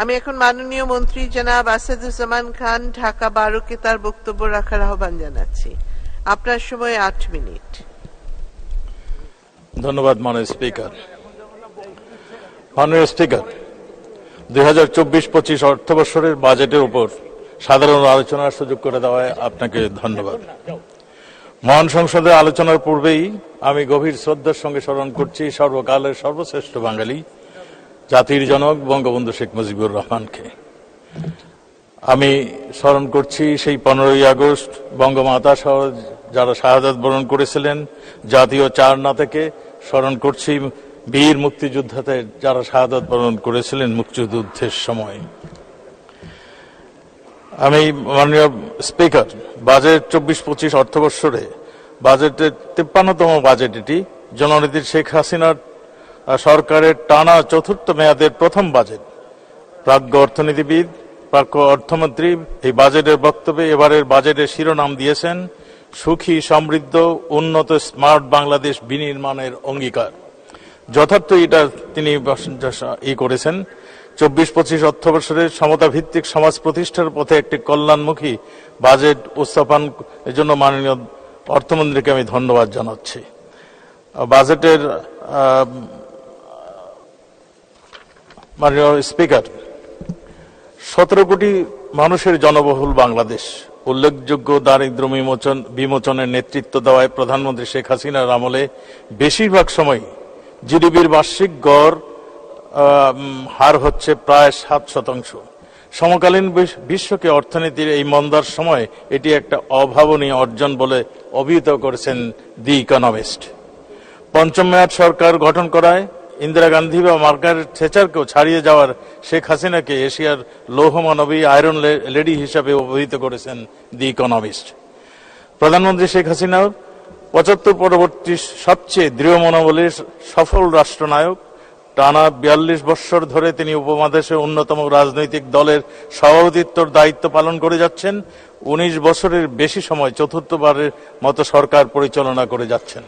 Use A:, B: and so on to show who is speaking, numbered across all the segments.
A: আমি এখন মাননীয় মন্ত্রী জনাব আসাদুজ্জামান খান ঢাকা বারোকে তার বক্তব্য রাখার আহ্বান জানাচ্ছি। আপনার সময় আট মিনিট।
B: ধন্যবাদ, মাননীয় স্পিকার। মাননীয় স্পিকার, দুই হাজার চব্বিশ পঁচিশ অর্থবর্ষের বাজেটের উপর সাধারণ আলোচনার সুযোগ করে দেওয়ায় আপনাকে ধন্যবাদ। মহান সংসদে আলোচনার পূর্বেই আমি গভীর শ্রদ্ধার সঙ্গে স্মরণ করছি সর্বকালের সর্বশ্রেষ্ঠ বাঙালি জাতির জনক বঙ্গবন্ধু শেখ মুজিবুর রহমানকে। আমি স্মরণ করছি সেই পনেরোই আগস্ট বঙ্গমাতা সহ যারা শাহাদাত বরণ করেছিলেন, জাতীয় চারনা থেকে স্মরণ করছি বীর মুক্তিযোদ্ধাতে যারা শাহাদাত বরণ করেছিলেন মুক্তিযুদ্ধের সময়। আমি মাননীয় স্পিকার, বাজেট চব্বিশ পঁচিশ অর্থবৎসরে বাজেটের তিপ্পান্নতম বাজেট এটি। জননেত্রী শেখ হাসিনার সরকারের টানা চতুর্থ মেয়াদের প্রথম বাজেট। প্রাজ্ঞ অর্থনীতিবিদ, প্রাজ্ঞ অর্থমন্ত্রী এই বাজেটের বক্তব্যে এবারের বাজেটের শিরোনাম দিয়েছেন, সুখী, সমৃদ্ধ, উন্নত, স্মার্ট বাংলাদেশ বিনির্মাণের অঙ্গীকার। যথার্থ এটা তিনি ই করেছেন। চব্বিশ পঁচিশ অর্থবর্ষের সমতা ভিত্তিক সমাজ প্রতিষ্ঠার পথে একটি কল্যাণমুখী বাজেট উপস্থাপন এর জন্য মাননীয় অর্থমন্ত্রীকে আমি ধন্যবাদ জানাচ্ছি। বাজেটের মাননীয় স্পিকার, সতেরো কোটি মানুষের জনবহুল বাংলাদেশ। উল্লেখযোগ্য দারিদ্র বিমোচন, বিমোচনের নেতৃত্ব দেওয়ায় প্রধানমন্ত্রী শেখ হাসিনার আমলে বেশিরভাগ সময় জিডিপির বার্ষিক গড় হার হচ্ছে প্রায় সাত শতাংশ। সমকালীন বিশ- বিশ্বকে অর্থনীতির এই মন্দার সময় এটি একটা অভাবনীয় অর্জন বলে অভিহিত করেছেন দি ইকোনমিস্ট। পঞ্চম মেয়াদ সরকার গঠন করায় ইন্দিরা গান্ধী বা মার্গারেট থেচারকেও ছাড়িয়ে যাওয়ার শেখ হাসিনাকে এশিয়ার লৌহমানবী আয়রন লেডি হিসাবে অভিহিত করেছেন দি ইকোনমিস্ট। প্রধানমন্ত্রী শেখ হাসিনা পঁচাত্তর পরবর্তী সবচেয়ে দৃঢ় মনোবলের সফল রাষ্ট্রনায়ক, টানা বিয়াল্লিশ বৎসর ধরে তিনি উপমহাদেশের অন্যতম রাজনৈতিক দলের সভাপতিত্বর দায়িত্ব পালন করে যাচ্ছেন। উনিশ বছরের বেশি সময় চতুর্থবারের মতো সরকার পরিচালনা করে যাচ্ছেন।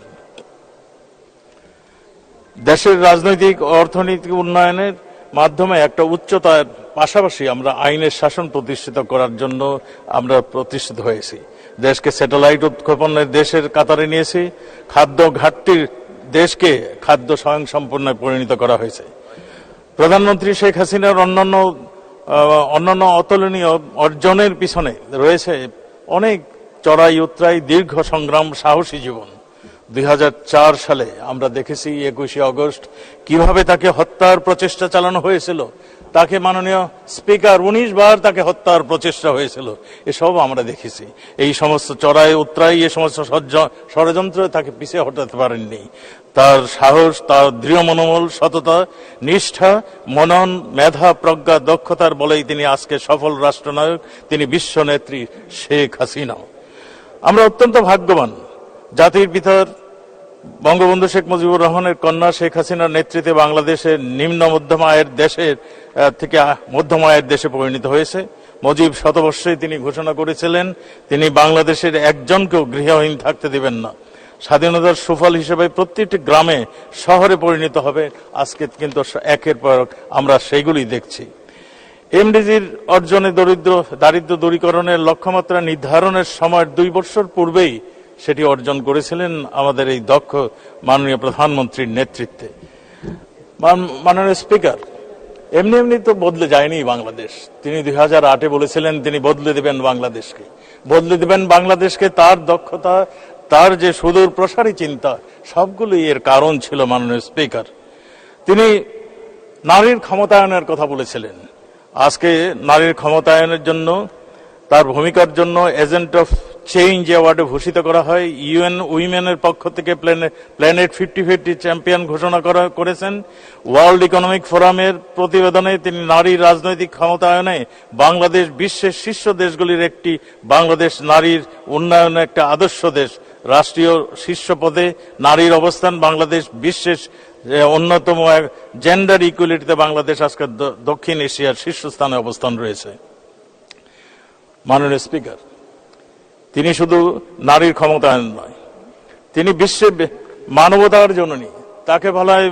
B: দেশের রাজনৈতিক, অর্থনৈতিক উন্নয়নের মাধ্যমে একটা উচ্চতার পাশাপাশি আমরা আইনের শাসন প্রতিষ্ঠিত করার জন্য আমরা প্রতিষ্ঠিত হয়েছি। দেশকে স্যাটেলাইট উৎক্ষেপণের দেশের কাতারে নিয়েছি। খাদ্য ঘাটতির দেশকে খাদ্য স্বয়ংসম্পূর্ণ পরিণত করা হয়েছে। প্রধানমন্ত্রী শেখ হাসিনার অন্যান্য অন্যান্য অতুলনীয় অর্জনের পিছনে রয়েছে অনেক চড়াই উতরাই দীর্ঘ সংগ্রাম, সাহসী জীবন। দুই হাজার চার সালে আমরা দেখেছি একুশে অগস্ট কীভাবে তাকে হত্যার প্রচেষ্টা চালানো হয়েছিল। তাকে মাননীয় স্পিকার উনিশ বার তাকে হত্যার প্রচেষ্টা হয়েছিল। এসব আমরা দেখেছি। এই সমস্ত চড়াই উত্তরাই এ সমস্ত ষড়যন্ত্র তাকে পিছিয়ে হটাতে পারেননি। তার সাহস, তার দৃঢ় মনোবল, সততা, নিষ্ঠা, মনন, মেধা, প্রজ্ঞা, দক্ষতার বলেই তিনি আজকে সফল রাষ্ট্রনায়ক, তিনি বিশ্ব নেত্রী শেখ হাসিনা। আমরা অত্যন্ত ভাগ্যবান জাতির পিতার বঙ্গবন্ধু শেখ মুজিবুর রহমানের কন্যা শেখ হাসিনার নেতৃত্বে বাংলাদেশের নিম্ন মধ্যম আয়ের দেশের থেকে মধ্যম আয়ের দেশে পরিণত হয়েছে। মুজিব শতবর্ষে তিনি ঘোষণা করেছিলেন, তিনি বাংলাদেশের একজনকেও গৃহহীন থাকতে দিবেন না। স্বাধীনতার সুফল হিসেবে প্রত্যেকটি গ্রামে শহরে পরিণত হবে। আজকে কিন্তু একের পর আমরা সেগুলি দেখছি। এমডিজির অর্জনে দরিদ্র, দারিদ্র দূরীকরণের লক্ষ্যমাত্রা নির্ধারণের সময় দুই বছর পূর্বেই সেটি অর্জন করেছিলেন আমাদের এই দক্ষ মাননীয় প্রধানমন্ত্রীর নেতৃত্বে। মান- মাননীয় স্পিকার, এমনি এমনি তো বদলে যায়নি বাংলাদেশ। তিনি দুই হাজার আটে বলেছিলেন তিনি বদলে দেবেন বাংলাদেশকে। বদলে দেবেন বাংলাদেশকে, তার দক্ষতা, তার যে সুদূর প্রসারী চিন্তা, সবগুলোই এর কারণ ছিল মাননীয় স্পিকার। তিনি নারীর ক্ষমতায়নের কথা বলেছিলেন। আজকে নারীর ক্ষমতায়নের জন্য, তার ভূমিকার জন্য এজেন্ট অফ চেঞ্জ অ্যাওয়ার্ডে ভূষিত করা হয়। ইউএন উইমেনের পক্ষ থেকে প্ল্যানেট ফিফটি ফিফটি চ্যাম্পিয়ন ঘোষণা করা করেছেন। ওয়ার্ল্ড ইকোনমিক ফোরামের প্রতিবেদনে তিনি নারী রাজনৈতিক ক্ষমতায়নে বাংলাদেশ বিশ্বের শীর্ষ দেশগুলির একটি বাংলাদেশ নারীর উন্নয়নে একটা আদর্শ দেশ। রাষ্ট্রীয় শীর্ষ পদে নারীর অবস্থান বাংলাদেশ বিশ্বের অন্যতম এক জেন্ডার ইকুয়ালিটিতে বাংলাদেশ আজকে দক্ষিণ এশিয়ার শীর্ষস্থানে অবস্থান রয়েছে। মাননীয় স্পিকার তিনি শুধু নারীর ক্ষমতায়ন নয়, তিনি বিশ্বে মানবতার জননী। তাকে বলা হয়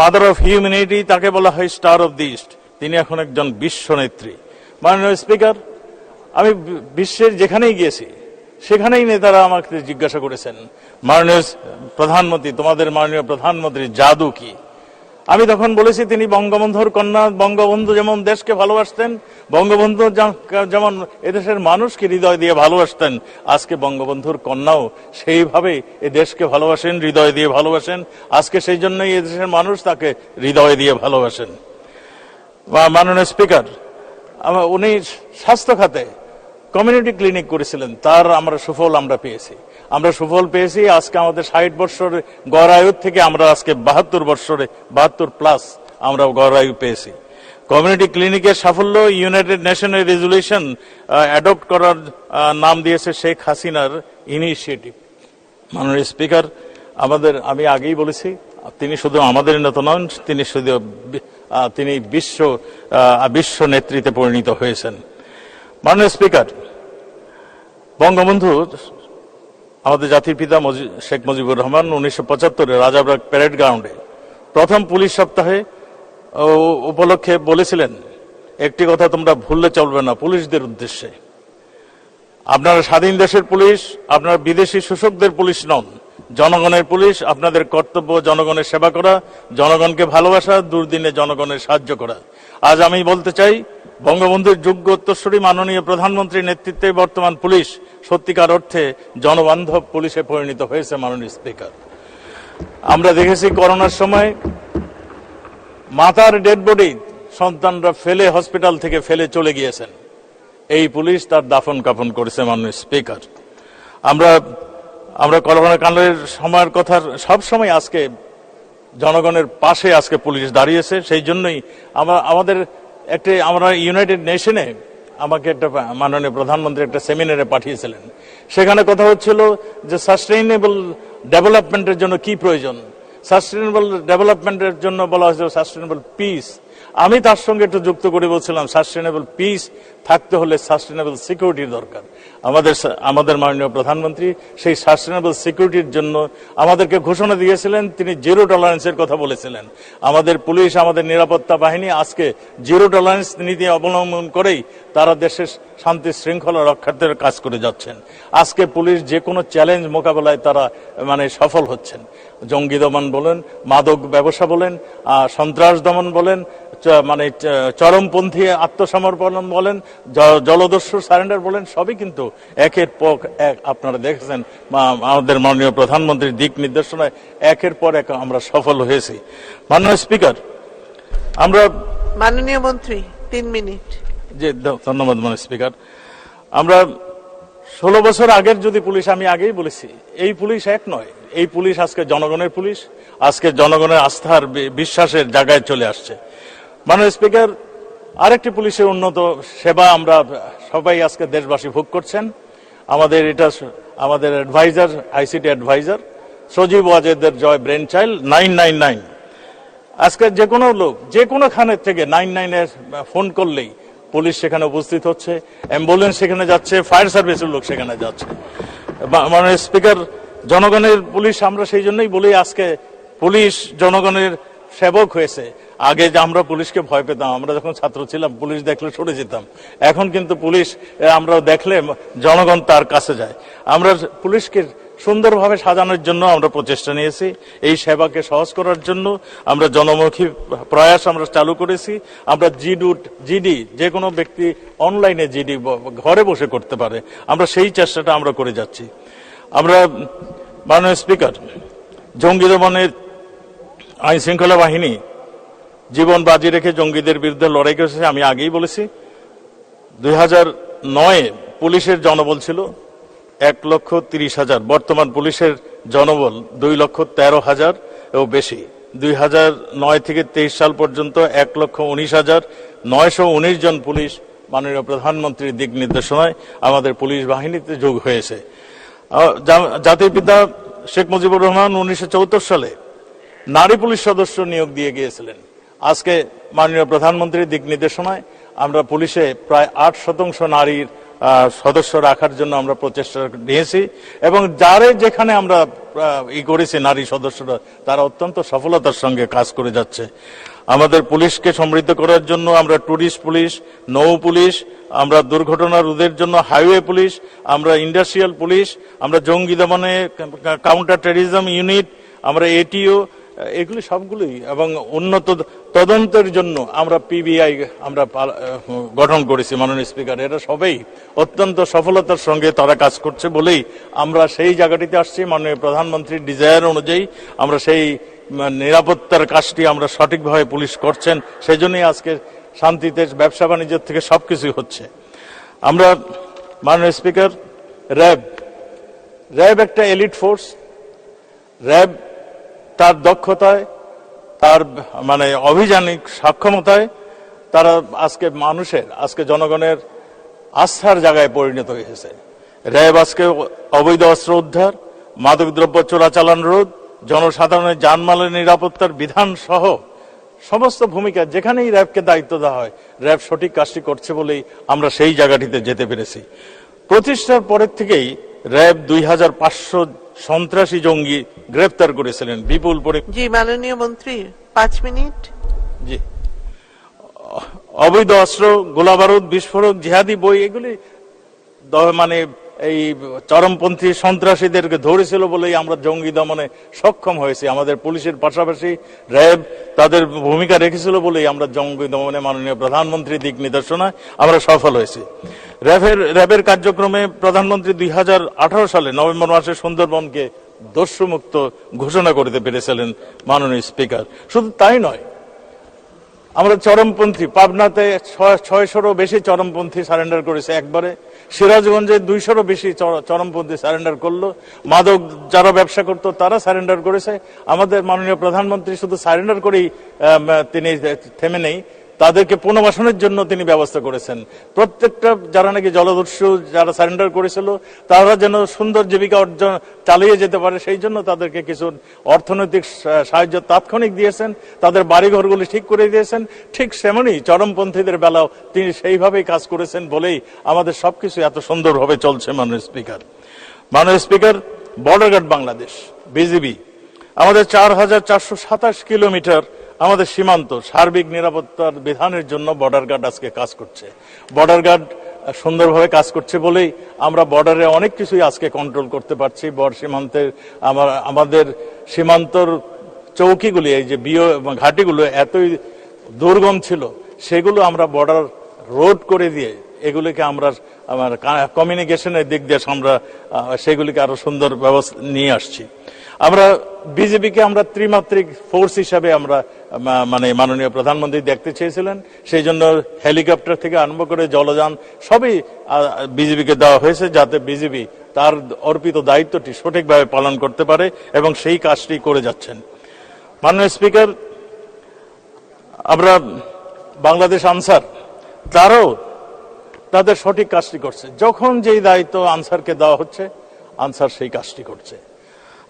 B: মাদার অফ হিউম্যানিটি তাকে বলা হয় স্টার অফ দি ইস্ট তিনি এখন একজন বিশ্ব নেত্রী। মাননীয় স্পিকার আমি বিশ্বের যেখানেই গিয়েছি, সেখানেই নেতারা আমাকে জিজ্ঞাসা করেছেন, মাননীয়, প্রধানমন্ত্রী, তোমাদের মাননীয় প্রধানমন্ত্রী জাদু কি? আমি তখন বলেছি, তিনি বঙ্গবন্ধুর কন্যা, বঙ্গবন্ধু যেমন দেশকে ভালোবাসতেন, বঙ্গবন্ধু যেম- যেমন এদেশের মানুষকে হৃদয় দিয়ে ভালোবাসতেন, আজকে বঙ্গবন্ধুর কন্যাও সেইভাবে এ দেশকে ভালোবাসেন, হৃদয় দিয়ে ভালোবাসেন। আজকে সেই জন্যই এদেশের মানুষ তাকে হৃদয় দিয়ে ভালোবাসেন। মাননীয় স্পিকার উনি স্বাস্থ্য খাতে কমিউনিটি ক্লিনিক করেছিলেন, তার আমরা সুফল আমরা পেয়েছি। আমরা সুফল পেয়েছি, আজকে আমাদের ষাট বৎসর গড় আয়ুর থেকে আমরা আজকে বাহাত্তর বৎসরে বাহাত্তর প্লাস আমরা গড় আয়ু পেয়েছি। কমিউনিটি ক্লিনিকের সাফল্য ইউনাইটেড নেশনের রেজুলেশন অ্যাডপ্ট করার নাম দিয়েছে শেখ হাসিনার ইনিশিয়েটিভ। মাননীয় স্পিকার, আমাদের, আমি আগেই বলেছি, তিনি শুধু আমাদের নেতা নন, তিনি শুধু তিনি বিশ্ব বিশ্ব নেতৃত্বে পরিণত হয়েছেন। মাননীয় স্পিকার, বঙ্গবন্ধু, আমাদের জাতির পিতা শেখ মুজিবুর রহমান উনিশশো পঁচাত্তরে রাজাবাগ প্যারেড গ্রাউন্ডে প্রথম পুলিশ সপ্তাহে উপলক্ষে বলেছিলেন, একটি কথা তোমরা ভুললে চলবে না পুলিশদের উদ্দেশ্যে। আপনারা স্বাধীন দেশের পুলিশ, আপনারা বিদেশি শোষকদের পুলিশ নন, জনগণের পুলিশ, আপনাদের কর্তব্য জনগণের সেবা করা, জনগণকে ভালোবাসা, দুর্দিনে জনগণের সাহায্য করা। আজ আমি বলতে চাই বঙ্গবন্ধুর যোগ্য উত্তরসূরি মাননীয় প্রধানমন্ত্রীর নেতৃত্বে বর্তমান পুলিশ সত্যিকার অর্থে জনবান্ধব পুলিশে পরিণত হয়েছে মাননীয় স্পিকার। আমরা দেখেছি করোনার সময় মাতার ডেড বডি সন্তানরা ফেলে হসপিটাল থেকে ফেলে চলে গিয়েছেন। এই পুলিশ তার দাফন কাফন করেছে মাননীয় স্পিকার। আমরা আমরা করোনা কালের সময়ের কথা সব সময় আজকে জনগণের পাশে আজকে পুলিশ দাঁড়িয়েছে, সেই জন্যই আমরা, আমাদের একটি আমরা ইউনাইটেড নেশনে আমাকে একটা মাননীয় প্রধানমন্ত্রী একটা সেমিনারে পাঠিয়েছিলেন। সেখানে কথা হচ্ছিল যে সাস্টেইনেবল ডেভেলপমেন্টের জন্য কি প্রয়োজন? সাস্টেইনেবল ডেভেলপমেন্টের জন্য বলা হয়েছিল সাস্টেইনেবল পিস আমি তার সঙ্গে একটু যুক্ত করে বলছিলাম সাস্টেনেবল পিস থাকতে হলে সাস্টেনেবল সিকিউরিটির দরকার। আমাদের আমাদের মাননীয় প্রধানমন্ত্রী সেই সাস্টেনেবল সিকিউরিটির জন্য আমাদেরকে ঘোষণা দিয়েছিলেন, তিনি জিরো টলারেন্সের কথা বলেছিলেন। আমাদের পুলিশ, আমাদের নিরাপত্তা বাহিনী আজকে জিরো টলারেন্স নীতি অবলম্বন করেই তারা দেশের শান্তি শৃঙ্খলা রক্ষার্থের কাজ করে যাচ্ছেন। আজকে পুলিশ যে কোনো চ্যালেঞ্জ মোকাবেলায় তারা মানে সফল হচ্ছেন। জঙ্গি দমন বলেন, মাদক ব্যবসা বলেন সন্ত্রাস দমন বলেন মানে চরমপন্থী আত্মসমর্পণ বলেন জলদস্যু সারেন্ডার বলেন সবই কিন্তু একের পর এক আপনারা দেখেছেন আমাদের মাননীয় প্রধানমন্ত্রীর দিক নির্দেশনায় একের পর এক আমরা সফল হয়েছি। মাননীয় স্পিকার আমরা
A: মাননীয় মন্ত্রী তিন মিনিট।
B: যে ধন্যবাদ মানে স্পিকার। আমরা ষোলো বছর আগের যদি পুলিশ আমি আগেই বলেছি এই পুলিশ এক নয় এই পুলিশ আজকে জনগণের পুলিশ আজকে জনগণের আস্থার বিশ্বাসের জায়গায় চলে আসছে। মানে স্পিকার, আরেকটি পুলিশের উন্নত সেবা আমরা সবাই আজকে দেশবাসী ভোগ করছেন। আমাদের এটা আমাদের adviser ICT adviser Sajeeb ওয়াজেদের Joy brainchild nine nine nine আজকে যে কোনো লোক, যে কোনো খানের থেকে নাইন নাইনে ফোন করলেই পুলিশ সেখানে উপস্থিত হচ্ছে অ্যাম্বুলেন্স সেখানে যাচ্ছে ফায়ার সার্ভিসের লোক সেখানে যাচ্ছে। বা- মানে স্পিকার, জনগণের পুলিশ আমরা সেই জন্যই বলি আজকে পুলিশ, জনগণের সেবক হয়েছে। আগে যে আমরা পুলিশকে ভয় পেতাম, আমরা যখন ছাত্র ছিলাম, পুলিশ দেখলে সরে যেতাম। এখন কিন্তু পুলিশ আমরা দেখলে জনগণ তার কাছে যায়। আমরা পুলিশকে সুন্দরভাবে সাজানোর জন্য আমরা প্রচেষ্টা নিয়েছি। এই সেবাকে সহজ করার জন্য আমরা জনমুখী প্রয়াস আমরা চালু করেছি। আমরা জিডুট জিডি, যে কোনো ব্যক্তি অনলাইনে জিডি ঘরে বসে করতে পারে। আমরা সেই চেষ্টাটা আমরা করে যাচ্ছি। আমরা, মাননীয় স্পিকার জঙ্গি দমনের আইন শৃঙ্খলা বাহিনী জীবন বাজি রেখে জঙ্গিদের বিরুদ্ধে লড়াই করেছে, আমি আগেই বলেছি। দুই হাজার নয়ে পুলিশের জনবল ছিল এক লক্ষ তিরিশ হাজার। বর্তমান পুলিশের জনবল দুই লক্ষ তেরো হাজার ও বেশি। দুই হাজার নয় থেকে তেইশ সাল পর্যন্ত এক লক্ষ উনিশ হাজার নয়শো উনিশ জন পুলিশ মাননীয় প্রধানমন্ত্রীর দিক নির্দেশনায় আমাদের পুলিশ বাহিনীতে যোগ হয়েছে। জাতির পিতা শেখ মুজিবুর রহমান উনিশশো সালে নারী পুলিশ সদস্য নিয়োগ দিয়ে গিয়েছিলেন। আজকে মাননীয় প্রধানমন্ত্রীর দিক নির্দেশনায় আমরা পুলিশে প্রায় আট শতাংশ নারীর সদস্য রাখার জন্য আমরা প্রচেষ্টা নিয়েছি এবং যারে যেখানে আমরা ই করেছি নারী সদস্যরা, তারা অত্যন্ত সফলতার সঙ্গে কাজ করে যাচ্ছে। আমাদের পুলিশকে সমৃদ্ধ করার জন্য আমরা টুরিস্ট পুলিশ, নৌ পুলিশ, আমরা দুর্ঘটনা রোধের জন্য হাইওয়ে পুলিশ, আমরা ইন্ডাস্ট্রিয়াল পুলিশ, আমরা জঙ্গি দমনে কাউন্টার টেরিজম ইউনিট, আমরা এটিও এগুলি সবগুলোই এবং উন্নত তদন্তের জন্য আমরা পিবিআই আমরা গঠন করেছি, মাননীয় স্পিকার। এরা সবাই অত্যন্ত সফলতার সঙ্গে তারা কাজ করছে বলেই আমরা সেই জায়গাটিতে আসছি। মাননীয় প্রধানমন্ত্রীর ডিজায়ার অনুযায়ী আমরা সেই নিরাপত্তার কাজটি আমরা সঠিকভাবে পুলিশ করছেন। সেই জন্যই আজকে শান্তিতে ব্যবসা বাণিজ্যের থেকে সব কিছুই হচ্ছে। আমরা, মাননীয় স্পিকার, র্যাব। র্যাব একটা এলিট ফোর্স। র্যাব তার দক্ষতায়, তার মানে অভিযানিক সক্ষমতায় তারা আজকে মানুষের, আজকে জনগণের আস্থার জায়গায় পরিণত হয়েছে। র্যাব আজকে অবৈধ অস্ত্র উদ্ধার, মাদকদ্রব্য চোরাচালান রোধ, জনসাধারণের যানমালের নিরাপত্তার বিধান সহ সমস্ত ভূমিকা যেখানেই র্যাবকে দায়িত্ব দেওয়া হয়, র্যাব সঠিক কাজটি করছে বলেই আমরা সেই জায়গাটিতে যেতে পেরেছি। প্রতিষ্ঠার পরের থেকেই র্যাব দুই হাজার পাঁচশো সন্ত্রাসী জঙ্গি গ্রেফতার করেছিলেন। বিপুল পরিমাণ
A: জি মাননীয় মন্ত্রী পাঁচ মিনিট।
B: জি। অবৈধ অস্ত্র গোলাবারুদ বিস্ফোরক জিহাদি বই এগুলি মানে এই চরমপন্থী সন্ত্রাসীদেরকে ধরেছিল বলেই আমরা জঙ্গি দমনে সক্ষম হয়েছি। আমাদের পুলিশের পাশাপাশি র্যাব তাদের ভূমিকা রেখেছিল বলেই আমরা জঙ্গি দমনে মাননীয় প্রধানমন্ত্রী দিক নির্দেশনায় আমরা সফল হয়েছি। র্যাবের র্যাবের কার্যক্রমে প্রধানমন্ত্রী দুই হাজার আঠারো সালে নভেম্বর মাসে সুন্দরবনকে দস্যুমুক্ত ঘোষণা করতে পেরেছিলেন মাননীয় স্পিকার। শুধু তাই নয় আমরা চরমপন্থী। পাবনাতে ছয়- ছয়শোরও বেশি চরমপন্থী সারেন্ডার করেছে একবারে। সিরাজগঞ্জে দুইশোরও বেশি চর- চরমপন্থী সারেন্ডার করল। মাদক যারা ব্যবসা করত, তারা সারেন্ডার করেছে। আমাদের মাননীয় প্রধানমন্ত্রী শুধু সারেন্ডার করেই তিনি থেমে নেই। তাদেরকে পুনর্বাসনের জন্য তিনি ব্যবস্থা করেছেন। প্রত্যেকটা যারা নাকি জলদস্যু যারা সারেন্ডার করেছিল, তারা যেন সুন্দর জীবিকা অর্জন, চালিয়ে যেতে পারে, সেই জন্য তাদেরকে কিছু অর্থনৈতিক সাহায্য তাৎক্ষণিক দিয়েছেন। তাদের বাড়িঘরগুলি ঠিক করে দিয়েছেন। ঠিক সেমনই চরমপন্থীদের বেলাও তিনি সেইভাবেই কাজ করেছেন বলেই আমাদের সবকিছু এত সুন্দরভাবে চলছে, মাননীয় স্পিকার। মাননীয় speaker, border guard Bangladesh, BGB, আমাদের চার হাজার চারশো সাতাশ কিলোমিটার আমাদের সীমান্ত, সার্বিক নিরাপত্তার বিধানের জন্য বর্ডার গার্ড আজকে কাজ করছে। বর্ডার গার্ড সুন্দরভাবে কাজ করছে বলেই আমরা বর্ডারে অনেক কিছুই আজকে কন্ট্রোল করতে পারছি। বর সীমান্তের আমার- আমাদের সীমান্তর চৌকিগুলি, এই যে বিও, ঘাটিগুলো এতই দুর্গম ছিল, সেগুলো আমরা বর্ডার রোড করে দিয়ে এগুলিকে আমরা আমার কমিউনিকেশনের দিক দিয়ে আমরা সেগুলিকে আরও সুন্দর ব্যবস্থা নিয়ে আসছি। আমরা, বিজেপিকে আমরা ত্রিমাত্রিক ফোর্স হিসাবে আমরা মানে মাননীয় প্রধানমন্ত্রী দেখতে চেয়েছিলেন। সেই জন্য হেলিকপ্টার থেকে আরম্ভ করে জলযান সবই বিজেপিকে দেওয়া হয়েছে যাতে বিজেপি তার অর্পিত দায়িত্বটি সঠিকভাবে পালন করতে পারে এবং সেই কাজটি করে যাচ্ছেন। মাননীয় স্পিকার, আমরা বাংলাদেশ আনসার, তারাও তাদের সঠিক কাজটি করছে। যখন যেই দায়িত্ব আনসারকে দেওয়া হচ্ছে, আনসার সেই কাজটি করছে।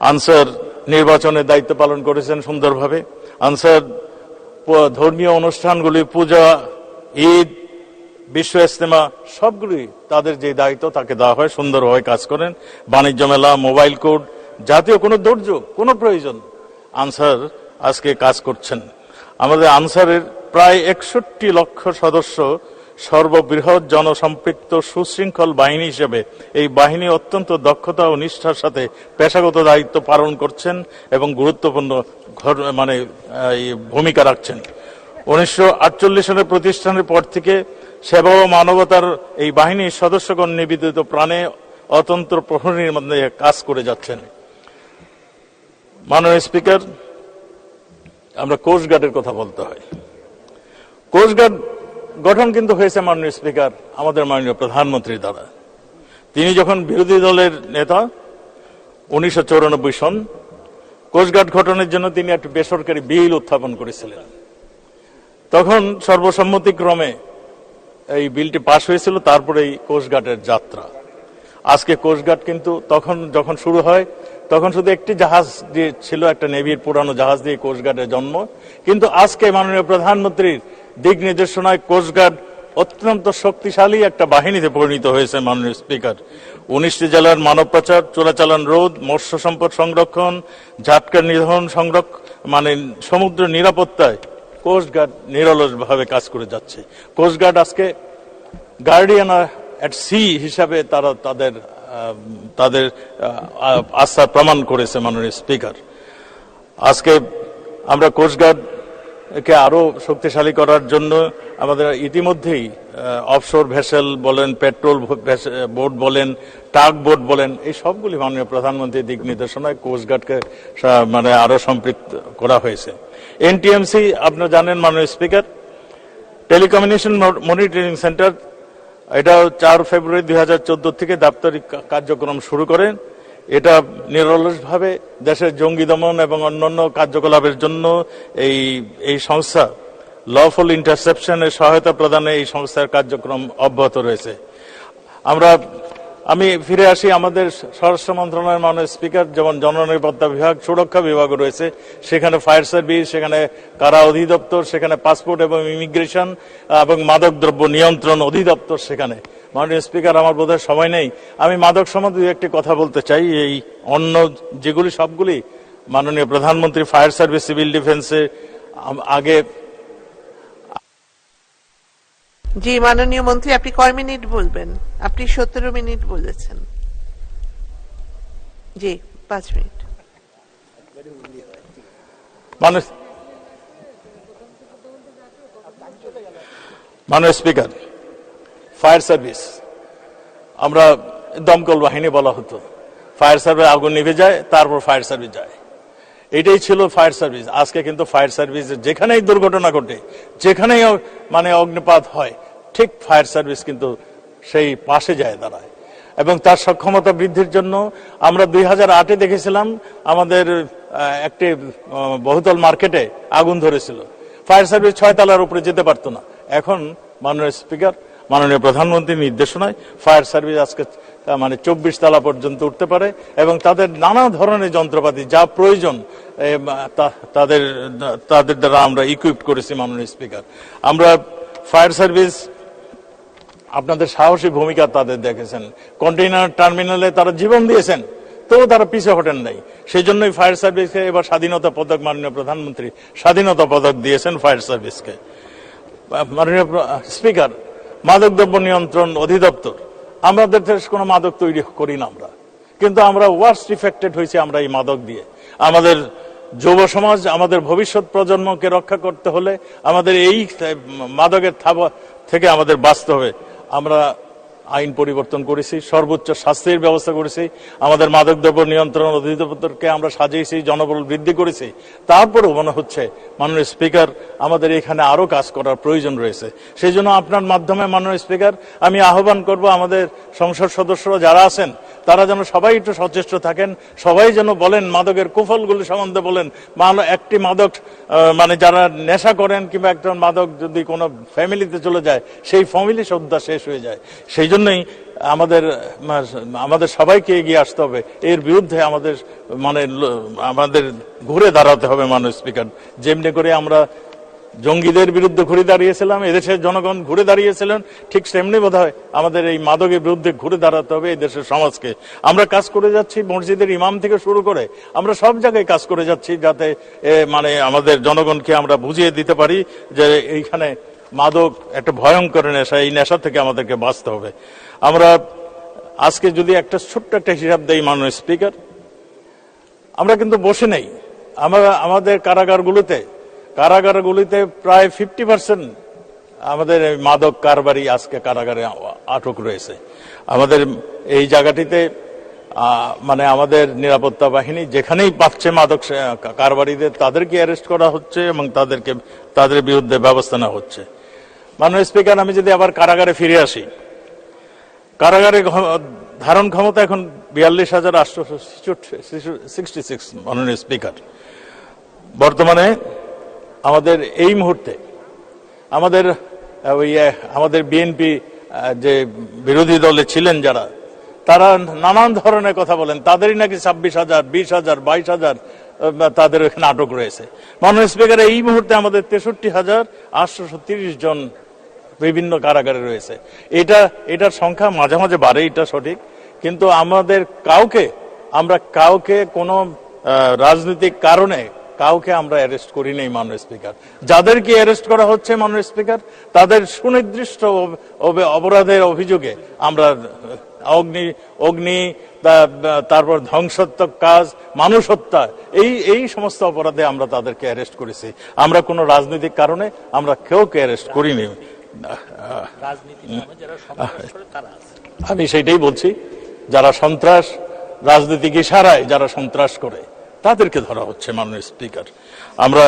B: আনসার নির্বাচনের দায়িত্ব পালন করেছেন সুন্দরভাবে। আনসার ধর্মীয় অনুষ্ঠানগুলি, পূজা, ঈদ, বিশ্ব ইস্তেমা সবগুলি তাদের যে দায়িত্ব তাকে দেওয়া হয়, সুন্দরভাবে কাজ করেন। বাণিজ্য মেলা, মোবাইল কোড, জাতীয় কোনো দুর্যোগ, কোনো প্রয়োজন, আনসার আজকে কাজ করছেন। আমাদের আনসারের প্রায় একষট্টি লক্ষ সদস্য সর্ববৃহৎ জনসম্পৃক্ত সুশৃঙ্খল বাহিনী হিসেবে এই বাহিনী অত্যন্ত দক্ষতা ও নিষ্ঠার সাথে পেশাগত দায়িত্ব পালন করছেন এবং গুরুত্বপূর্ণ মানে ভূমিকা রাখছেন। উনিশশো সালের প্রতিষ্ঠানের পর থেকে সেবা ও মানবতার এই বাহিনীর সদস্যগণ নিবেদিত প্রাণে অতন্ত্র প্রহরীর মধ্যে কাজ করে যাচ্ছেন। মাননীয় স্পিকার, আমরা কোস্টগার্ডের কথা বলতে হয়। কোস্টগার্ড গঠন কিন্তু হয়েছে মাননীয় স্পিকার, আমাদের মাননীয় প্রধানমন্ত্রীর দ্বারা। তিনি যখন বিরোধী দলের নেতা, উনিশশো সন, কোস্টগার্ড গঠনের জন্য তিনি একটি বেসরকারি বিল উত্থাপন করেছিলেন। তখন সর্বসম্মতিক্রমে এই বিলটি পাশ হয়েছিল তারপরে এই কোস্টগার্ডের যাত্রা। আজকে কোস্টগার্ড কিন্তু তখন যখন শুরু হয়, তখন শুধু একটি জাহাজ দিয়ে ছিল, একটা নেভির পুরানো জাহাজ দিয়ে কোস্টগার্ডের জন্ম। কিন্তু আজকে মাননীয় প্রধানমন্ত্রীর দিক নির্দেশনায় কোস্টগার্ড অত্যন্ত শক্তিশালী একটা বাহিনীতে পরিণত হয়েছে মাননীয় স্পিকার। উনিশটি জেলার মানব পাচার, চোরাচালান রোধ, মৎস্য সম্পদ সংরক্ষণ ঝাটকা নিধন সংরক্ষণ মানে সমুদ্র নিরাপত্তায় কোস্টগার্ড নিরলসভাবে কাজ করে যাচ্ছে। কোস্টগার্ড আজকে গার্ডিয়ান অ্যাট সি হিসাবে তারা তাদের তাদের আস্থা প্রমাণ করেছে মাননীয় স্পিকার। আজকে আমরা কোস্টগার্ড কে আরও শক্তিশালী করার জন্য আমাদের ইতিমধ্যেই অফশোর ভেসেল বলেন পেট্রোল বোট বলেন টাক বোট বলেন, এই সবগুলি মাননীয় প্রধানমন্ত্রীর দিক নির্দেশনায় কোস্টগার্ডকে মানে আরও সম্পৃক্ত করা হয়েছে। এনটিএমসি আপনারা জানেন মাননীয় স্পিকার টেলিকমিউনিকেশন মনিটরিং সেন্টার এটা চার ফেব্রুয়ারি দুই থেকে দাপ্তরিক কার্যক্রম শুরু করেন এটা নিরলসভাবে দেশের জঙ্গি দমন এবং অন্যান্য কার্যকলাপের জন্য এই এই সংস্থা লফুল ইন্টারসেপশনের সহায়তা প্রদানে এই সংস্থার কার্যক্রম অব্যাহত রয়েছে। আমরা আমি ফিরে আসি আমাদের স্বরাষ্ট্র মন্ত্রণালয়ের মাননীয় স্পিকার যেমন জননিরাপত্তা বিভাগ, সুরক্ষা বিভাগ রয়েছে। সেখানে ফায়ার সার্ভিস, সেখানে কারা অধিদপ্তর, সেখানে পাসপোর্ট এবং ইমিগ্রেশন এবং মাদকদ্রব্য নিয়ন্ত্রণ অধিদপ্তর সেখানে। মাননীয় স্পিকার, আমার বোধহয় সময় নেই। আমি মাদক সম্বন্ধে একটি কথা বলতে চাই। এই অন্য যেগুলি সবগুলি মাননীয় প্রধানমন্ত্রী ফায়ার সার্ভিস, সিভিল ডিফেন্সে আগে
A: জি, মাননীয় মন্ত্রী, আপনি কয় মিনিট বলবেন? আপনি সতেরো মিনিট বলেছেন। জি, পাঁচ মিনিট।
B: মানুষ মাননীয় স্পিকার, ফায়ার সার্ভিস, আমরা দমকল বাহিনী বলা হতো। ফায়ার সার্ভিস আগুন নিভে যায়, তারপর ফায়ার সার্ভিস যায়। এটাই ছিল ফায়ার সার্ভিস। আজকে কিন্তু ফায়ার সার্ভিস যেখানেই দুর্ঘটনা ঘটে, যেখানেই মানে অগ্নিপাত হয়, ঠিক ফায়ার সার্ভিস কিন্তু সেই পাশে যায় দাঁড়ায়। এবং তার সক্ষমতা বৃদ্ধির জন্য আমরা দুই হাজার আটে দেখেছিলাম, আমাদের একটি বহুতল মার্কেটে আগুন ধরেছিল। ফায়ার সার্ভিস ছয় তলার উপরে যেতে পারতো না। এখন মাননীয় স্পিকার, মাননীয় প্রধানমন্ত্রীর নির্দেশনায় ফায়ার সার্ভিস আজকে মানে চব্বিশ তালা পর্যন্ত উঠতে পারে এবং তাদের নানা ধরনের যন্ত্রপাতি যা প্রয়োজন তাদের তাদের দ্বারা আমরা ইকুইপ করেছি মাননীয় স্পিকার আমরা ফায়ার সার্ভিস আপনাদের সাহসী ভূমিকা তাদের দেখেছেন। কন্টেইনার টার্মিনালে তারা জীবন দিয়েছেন, তবু তারা পিছিয়ে হটেন নাই। সেই জন্যই ফায়ার সার্ভিসকে এবার স্বাধীনতা পদক মাননীয় প্রধানমন্ত্রী স্বাধীনতা পদক দিয়েছেন ফায়ার সার্ভিসকে মাননীয় স্পিকার মাদকদ্রব্য নিয়ন্ত্রণ অধিদপ্তর আমাদের দেশ কোনো মাদক তৈরি করি না আমরা। কিন্তু আমরা ওয়ার্স্ট ইফেক্টেড হয়েছি আমরা এই মাদক দিয়ে। আমাদের যুব সমাজ, আমাদের ভবিষ্যৎ প্রজন্মকে রক্ষা করতে হলে আমাদের এই মাদকের থাবা থেকে আমাদের বাঁচতে হবে। আমরা আইন পরিবর্তন করেছি, সর্বোচ্চ শাস্তির ব্যবস্থা করেছি, আমাদের মাদকদ্রব্য নিয়ন্ত্রণ অধিদপ্তরকে আমরা সাজিয়েছি, জনবল বৃদ্ধি করেছি। তারপরেও মনে হচ্ছে, মাননীয় স্পিকার, আমাদের এখানে আরও কাজ করার প্রয়োজন রয়েছে। সেই জন্য আপনার মাধ্যমে, মাননীয় স্পিকার, আমি আহ্বান করব আমাদের সংসদ সদস্যরা যারা আছেন তারা যেন সবাই একটু সচেষ্ট থাকেন, সবাই যেন বলেন মাদকের কুফলগুলি সম্বন্ধে বলেন। একটি মাদক মানে যারা নেশা করেন কিংবা একজন মাদক যদি কোনো ফ্যামিলিতে চলে যায়, সেই ফ্যামিলি শ্রদ্ধা শেষ হয়ে যায়। সেই জন্যই আমাদের আমাদের সবাইকে এগিয়ে আসতে হবে। এর বিরুদ্ধে আমাদের মানে আমাদের ঘুরে দাঁড়াতে হবে মানুষ স্পিকার। যেমনি করে আমরা জঙ্গিদের বিরুদ্ধে ঘুরে দাঁড়িয়েছিলাম, এদেশের জনগণ ঘুরে দাঁড়িয়েছিলেন, ঠিক সেমনি বোধ আমাদের এই মাদকের বিরুদ্ধে ঘুরে দাঁড়াতে হবে এই দেশের সমাজকে। আমরা কাজ করে যাচ্ছি মসজিদের ইমাম থেকে শুরু করে, আমরা সব জায়গায় কাজ করে যাচ্ছি যাতে মানে আমাদের জনগণকে আমরা বুঝিয়ে দিতে পারি যে এইখানে মাদক একটা ভয়ঙ্কর নেশা, এই নেশা থেকে আমাদেরকে বাঁচতে হবে। আমরা আজকে যদি একটা ছোট্ট একটা হিসাব দেই মাননীয় স্পিকার, আমরা কিন্তু বসে নেই। আমরা আমাদের কারাগারগুলোতে কারাগারগুলিতে প্রায় ফিফটি পার্সেন্ট আমাদের মাদক কারবারি আজকে কারাগারে আটক রয়েছে। আমাদের এই জায়গাটিতে মানে আমাদের নিরাপত্তা বাহিনী যেখানেই পাচ্ছে মাদক কারবারিদের, তাদেরকে অ্যারেস্ট করা হচ্ছে এবং তাদেরকে, তাদের বিরুদ্ধে ব্যবস্থা নেওয়া হচ্ছে। মাননীয় স্পিকার, আমি যদি আবার কারাগারে ফিরে আসি, কারাগারে ধারণ ক্ষমতা এখন বিয়াল্লিশ হাজার আটশো সিক্সটি সিক্স মাননীয় স্পিকার। বর্তমানে আমাদের এই মুহূর্তে আমাদের ওই আমাদের বিএনপি যে বিরোধী দলে ছিলেন যারা, তারা নানান ধরনের কথা বলেন। তাদেরই নাকি ছাব্বিশ হাজার, বিশ হাজার, বাইশ হাজার তাদের এখানে আটক রয়েছে। মাননীয় স্পিকার, এই মুহূর্তে আমাদের তেষট্টি হাজার আটশো তিরিশ জন বিভিন্ন কারাগারে রয়েছে। এটা, এটার সংখ্যা মাঝে মাঝে বাড়ে, এটা সঠিক। কিন্তু আমাদের কাউকে, আমরা কাউকে কোনো রাজনৈতিক কারণে কাউকে আমরা অ্যারেস্ট করি নাই মাননীয় স্পিকার। যাদেরকে অ্যারেস্ট করা হচ্ছে মাননীয় স্পিকার তাদের সুনির্দিষ্ট অপরাধের অভিযোগে আমরা অগ্নি অগ্নি তারপর ধ্বংসাত্মক কাজ মানুষ হত্যা এই এই সমস্ত অপরাধে আমরা তাদেরকে অ্যারেস্ট করেছি। আমরা কোনো রাজনৈতিক কারণে আমরা কেউকে অ্যারেস্ট করিনি। আমি সেটাই বলছি যারা সন্ত্রাস রাজনৈতিক ইশারায় যারা সন্ত্রাস করে তাদেরকে ধরা হচ্ছে মাননীয় স্পিকার। আমরা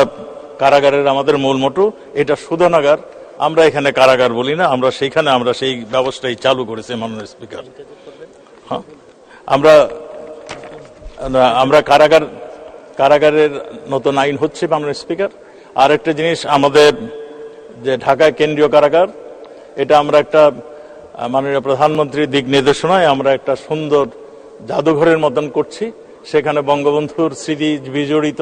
B: কারাগারের আমাদের মূল মোটু, এটা সুধনাগার। আমরা এখানে কারাগার বলি না, আমরা সেইখানে আমরা সেই ব্যবস্থাই চালু করেছি মাননীয় স্পিকার। হ্যাঁ? আমরা আমরা কারাগার, কারাগারের নতুন আইন হচ্ছে মাননীয় স্পিকার। আর একটা জিনিস, আমাদের যে ঢাকায় কেন্দ্রীয় কারাগার, এটা আমরা একটা, মাননীয় প্রধানমন্ত্রীর দিক নির্দেশনায় আমরা একটা সুন্দর জাদুঘরের মতন করছি। সেখানে বঙ্গবন্ধুর স্মৃতি বিজড়িত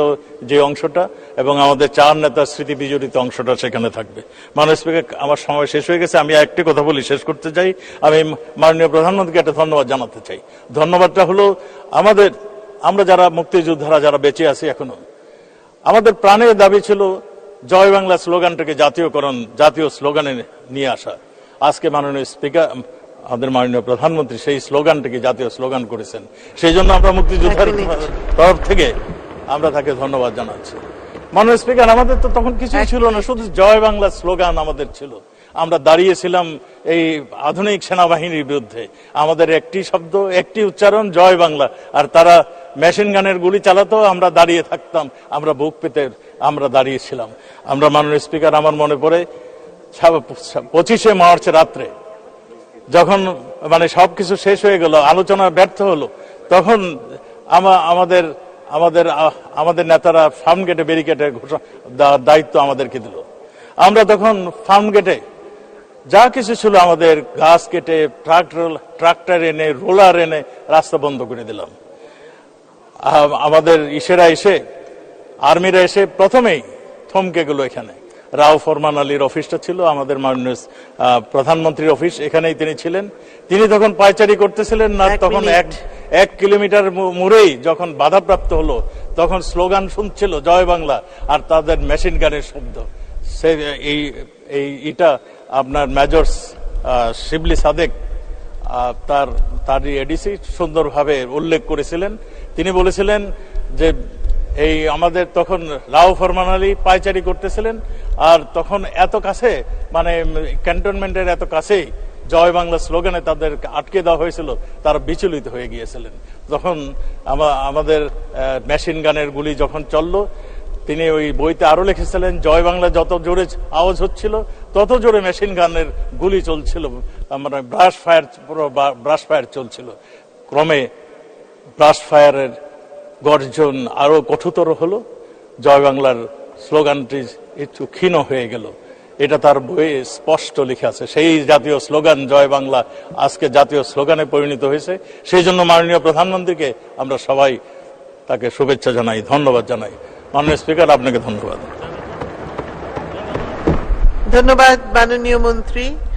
B: যে অংশটা এবং আমাদের চার নেতার স্মৃতি বিজড়িত অংশটা সেখানে থাকবে। মাননীয় স্পিকার, আমার সময় শেষ হয়ে গেছে, আমি একটি কথা বলি, শেষ করতে চাই। আমি মাননীয় প্রধানমন্ত্রীকে একটা ধন্যবাদ জানাতে চাই। ধন্যবাদটা হলো আমাদের, আমরা যারা মুক্তিযোদ্ধারা, যারা বেঁচে আছি এখনও, আমাদের প্রাণের দাবি ছিল জয় বাংলা স্লোগানটাকে জাতীয়করণ, জাতীয় স্লোগানে নিয়ে আসা। আজকে মাননীয় স্পিকার আমাদের মাননীয় প্রধানমন্ত্রী সেই স্লোগানটাকে জাতীয় স্লোগান করেছেন। সেই জন্য আমরা মুক্তিযোদ্ধার তরফ থেকে আমরা তাকে ধন্যবাদ জানাচ্ছি। মাননীয় স্পিকার আমাদের তো তখন কিছুই ছিল না শুধু জয় বাংলা স্লোগান আমাদের ছিল। আমরা দাঁড়িয়েছিলাম এই আধুনিক সেনাবাহিনীর বিরুদ্ধে। আমাদের একটি শব্দ একটি উচ্চারণ জয় বাংলা। আর তারা মেশিন গানের গুলি চালাতো আমরা দাঁড়িয়ে থাকতাম। আমরা বুক পেতে আমরা দাঁড়িয়েছিলাম। আমরা মাননীয় স্পিকার আমার মনে পড়ে পঁচিশে মার্চ রাত্রে যখন মানে সবকিছু শেষ হয়ে গেল, আলোচনা ব্যর্থ হলো, তখন আমা- আমাদের আমাদের আমাদের নেতারা ফার্ম গেটে দা- দায়িত্ব আমাদেরকে দিল। আমরা তখন ফার্ম গেটে, যা কিছু ছিল আমাদের গাছ কেটে ট্রাক্টর ট্রাক্টর এনে, রোলার এনে, রাস্তা বন্ধ করে দিলাম। আমাদের ইসেরা এসে, আর্মিরা এসে প্রথমেই থমকে গেল এখানে। রাও ফরমান আলীর অফিসটা ছিল আমাদের মাননীয় প্রধানমন্ত্রীর অফিস এখানেই তিনি ছিলেন। তিনি তখন পায়চারি করতেছিলেন না তখন এক এক কিলোমিটার মুড়েই যখন বাধাপ্রাপ্ত হলো তখন স্লোগান শুনছিল জয় বাংলা আর তাদের মেশিন গানের শব্দ। সে এই এই এটা আপনার মেজর শিবলি সাদেক তার তার এডিসি সুন্দরভাবে উল্লেখ করেছিলেন। তিনি বলেছিলেন যে এই আমাদের তখন রাও ফরমান আলী পায়চারি করতেছিলেন, আর তখন এত কাছে মানে ক্যান্টনমেন্টের এত কাছেই জয় বাংলা স্লোগানে তাদের আটকে দেওয়া হয়েছিল, তারা বিচলিত হয়ে গিয়েছিলেন। আমা- আমাদের মেশিন গানের গুলি যখন চলল, তিনি ওই বইতে আরও লিখেছিলেন, জয় বাংলা যত জোরে আওয়াজ হচ্ছিল, তত জোরে মেশিন গানের গুলি চলছিল। মানে ব্রাশ ফায়ার ব্রাশ ফায়ার চলছিল। ক্রমে ব্রাশ ফায়ারের গর্জন আরও কঠোরতর হলো। জয় বাংলার স্লোগানটি একটু ক্ষীণ হয়ে গেল। এটা তার বইয়ে স্পষ্ট লিখে আছে। সেই জাতীয় স্লোগান, জয় বাংলা, আজকে জাতীয় স্লোগানে পরিণত হয়েছে। সেই জন্য মাননীয় প্রধানমন্ত্রীকে আমরা সবাই তাকে শুভেচ্ছা জানাই, ধন্যবাদ জানাই। মাননীয় স্পিকার, আপনাকে ধন্যবাদ।
A: ধন্যবাদ মাননীয় মন্ত্রী।